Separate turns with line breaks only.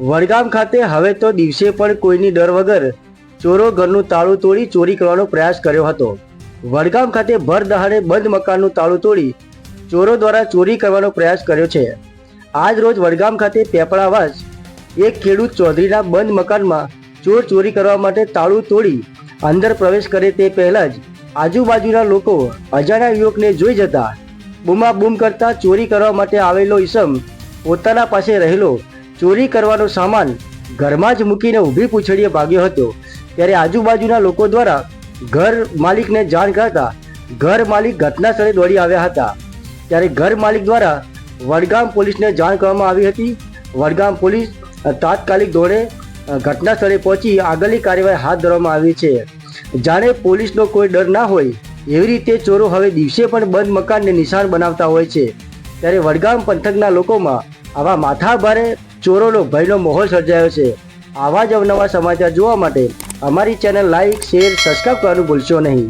વડગામ ખાતે હવે તો દિવસે પણ કોઈની ડર વગર ચોરો ઘરનું તાળું તોડી ચોરી કરવાનો પ્રયાસ કર્યો હતો. વડગામ ખાતે ભર દહાડે બંધ મકાનનું તાળું તોડી ચોરો દ્વારા ચોરી કરવાનો પ્રયાસ કર્યો છે. આજ રોજ વડગામ ખાતે પેપળાવાસ એક ખેડૂત ચૌધરીના બંધ મકાનમાં ચોર ચોરી કરવા માટે તાળું તોડી અંદર પ્રવેશ કરે તે પહેલાં જ આજુબાજુના લોકો અજાણ્યા યુવકને જોઈ જતા બૂમાબૂમ કરતા ચોરી કરવા માટે આવેલો ઈસમ પોતાના પાસે રહેલો ચોરી કરવાનો સામાન ઘરમાં જ મૂકીને ઊભી પૂછડીએ ભાગ્યો હતો. ત્યારે આજુબાજુના લોકો દ્વારા ઘર માલિકને જાણ કરતા ઘર માલિક ઘટના સ્થળે દોડી આવ્યા હતા. ત્યારે ઘર માલિક દ્વારા વડગામ પોલીસને જાણ કરવામાં આવી હતી. વડગામ પોલીસ તાત્કાલિક ધોરણે ઘટના સ્થળે પહોંચી આગળની કાર્યવાહી હાથ ધરવામાં આવી છે. જાણે પોલીસનો કોઈ ડર ના હોય એવી રીતે ચોરો હવે દિવસે પણ બંધ મકાનને નિશાન બનાવતા હોય છે. ત્યારે વડગામ પંથકના લોકોમાં આવા માથાભારે ચોરોનો ભયનો માહોલ સર્જાયો છે. આવા જ અવનવા સમાચાર જોવા માટે અમારી ચેનલ લાઈક, શેર, સબસ્ક્રાઈબ કરવાનું ભૂલશો નહીં.